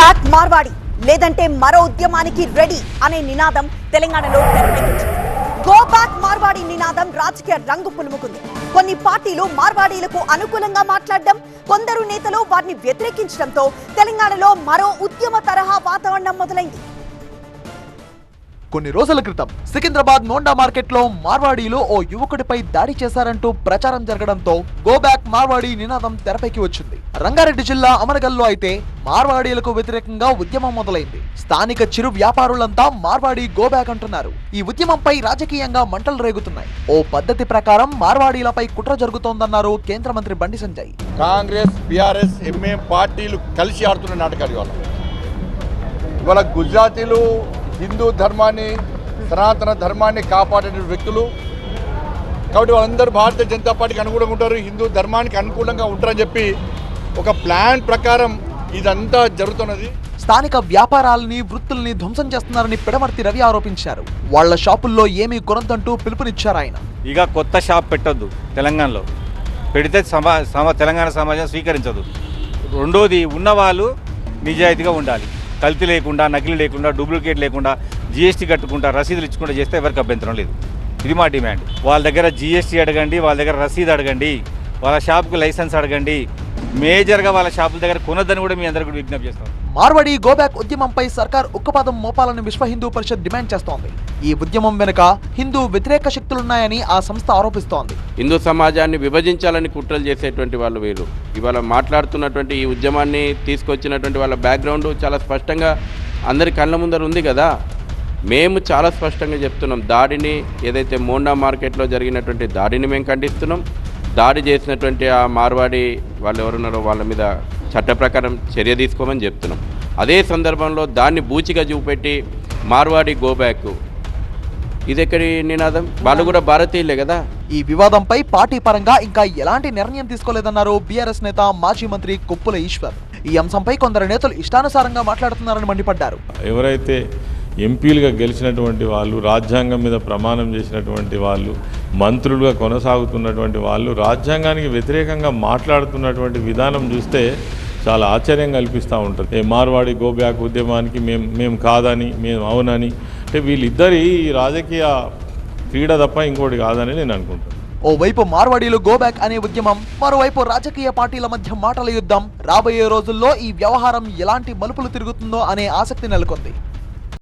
Back Marwadi లేదంటే మరో ఉద్యమానికి రెడీ అనే నినాదం తెలంగాణలో తెరపైకొచ్చింది గో బ్యాక్ మార్వాడి నినాదం రాజకీయ రంగు పులుముకుంది. కొన్ని పార్టీలు మార్వాడీలకు అనుకూలంగా మాట్లాడడం కొందరు నేతలు వారిని వ్యతిరేకించడంతో తెలంగాణలో మరో ఉద్యమ తరహా వాతావరణం మొదలైంది. కొన్ని రోజుల క్రితం సికింద్రాబాద్ నోండా మార్కెట్లో మార్వాడీలు ఓ యువకుడిపై దాడి చేశారంటూ ప్రచారం జరగడంతో గో బ్యాక్ మార్వాడి నినాదం తెరపైకి వచ్చింది. రంగారెడ్డి జిల్లా అమరగల్లో అయితే మార్వాడీలకు వ్యతిరేకంగా ఉద్యమం మొదలైంది. స్థానిక చిరు వ్యాపారులంతా మార్వాడి గోబ్యాక్ అంటున్నారు. ఈ ఉద్యమంపై రాజకీయంగా మంటలు రేగుతున్నాయి. ఓ పద్ధతి ప్రకారం మార్వాడీలపై కుట్ర జరుగుతోందన్నారు కేంద్ర మంత్రి బండి సంజయ్. కాంగ్రెస్ బీఆర్ఎస్ ఎంఏ పార్టీలు కలిసి ఆడుతున్న నాటకాలు ఇవాళ. ఇవాళ గుజరాతీలు హిందూ ధర్మాన్ని సనాతన ధర్మాన్ని కాపాడే వ్యక్తులు. కాబట్టి వాళ్ళందరూ భారతీయ జనతా పార్టీకి అనుకూలంగా ఉంటారు హిందూ ధర్మానికి అనుకూలంగా ఉంటారని చెప్పి ఒక ప్లాన్ ప్రకారం ఇదంతా జరుగుతున్నది. స్థానిక వ్యాపారాలని వృత్తుల్ని ధ్వంసం చేస్తున్నారని పిడమర్తి రవి ఆరోపించారు. వాళ్ళ షాపుల్లో ఏమీ కొనద్దంటూ పిలుపునిచ్చారు ఆయన. ఇక కొత్త షాప్ పెట్టొద్దు తెలంగాణలో. పెడితే సమా సమా తెలంగాణ సమాజం స్వీకరించదు. రెండోది ఉన్నవాళ్ళు నిజాయితీగా ఉండాలి. కల్తీ లేకుండా నకిలీ లేకుండా డూప్లికేట్ లేకుండా జీఎస్టీ కట్టుకుంటా రసీదులు ఇచ్చుకుంటా చేస్తే ఎవరికి అభ్యంతరం లేదు. ఇది మా డిమాండ్. వాళ్ళ దగ్గర జీఎస్టీ అడగండి వాళ్ళ దగ్గర రసీదు అడగండి వాళ్ళ షాప్కి లైసెన్స్ అడగండి మేజర్గా వాళ్ళ షాపుల దగ్గర కొనొద్దని కూడా మీ అందరికీ కూడా విజ్ఞప్తి చేస్తాం మార్వాడి గోబ్యాక్ ఉద్యమంపై సర్కార్ ఉక్కుపాదం మోపాలని విశ్వ హిందూ పరిషత్ డిమాండ్ చేస్తోంది. ఈ ఉద్యమం వెనుక హిందూ వ్యతిరేక శక్తులున్నాయని ఆ సంస్థ ఆరోపిస్తోంది. హిందూ సమాజాన్ని విభజించాలని కుట్రలు చేసేటువంటి వాళ్ళు వీరు. ఇవాళ మాట్లాడుతున్నటువంటి ఈ ఉద్యమాన్ని తీసుకొచ్చినటువంటి వాళ్ళ బ్యాక్గ్రౌండ్ చాలా స్పష్టంగా అందరి కళ్ళ ముందర ఉంది కదా. మేము చాలా స్పష్టంగా చెప్తున్నాం. దాడిని ఏదైతే మోండా మార్కెట్లో జరిగినటువంటి దాడిని మేము ఖండిస్తున్నాం. దాడి చేసినటువంటి ఆ మార్వాడి వాళ్ళు ఎవరున్నారో వాళ్ళ మీద చట్ట ప్రకారం చర్య తీసుకోమని చెప్తున్నాం. అదే సందర్భంలో దాన్ని బూచిగా చూపెట్టి మార్వాడి గోబ్యాక్. ఇది ఎక్కడి నినాదం? వాళ్ళు కూడా భారతీయులే కదా? ఈ వివాదంపై పార్టీ పరంగా ఇంకా ఎలాంటి నిర్ణయం తీసుకోలేదన్నారు బీఆర్ఎస్ నేత మాజీ మంత్రి కొప్పుల ఈశ్వర్. ఈ అంశంపై కొందరు నేతలు ఇష్టానుసారంగా మాట్లాడుతున్నారని మండిపడ్డారు. ఎవరైతే ఎంపీలుగా గెలిచినటువంటి వాళ్ళు రాజ్యాంగం మీద ప్రమాణం చేసినటువంటి వాళ్ళు మంత్రులుగా కొనసాగుతున్నటువంటి వాళ్ళు రాజ్యాంగానికి వ్యతిరేకంగా మాట్లాడుతున్నటువంటి విధానం చూస్తే చాలా ఆశ్చర్యం కల్పిస్తూ ఉంటుంది. ఏ మార్వాడి గోబ్యాక్ ఉద్యమానికి మేము మేము కాదని మేము అవునని అంటే వీళ్ళిద్దరి రాజకీయ క్రీడ తప్ప ఇంకోటి కాదని నేను అనుకుంటాను ఓవైపు మార్వాడీలు గోబ్యాక్ అనే ఉద్యమం మరోవైపు రాజకీయ పార్టీల మధ్య మాటల యుద్ధం రాబోయే రోజుల్లో ఈ వ్యవహారం ఎలాంటి మలుపులు తిరుగుతుందో అనే ఆసక్తి నెలకొంది.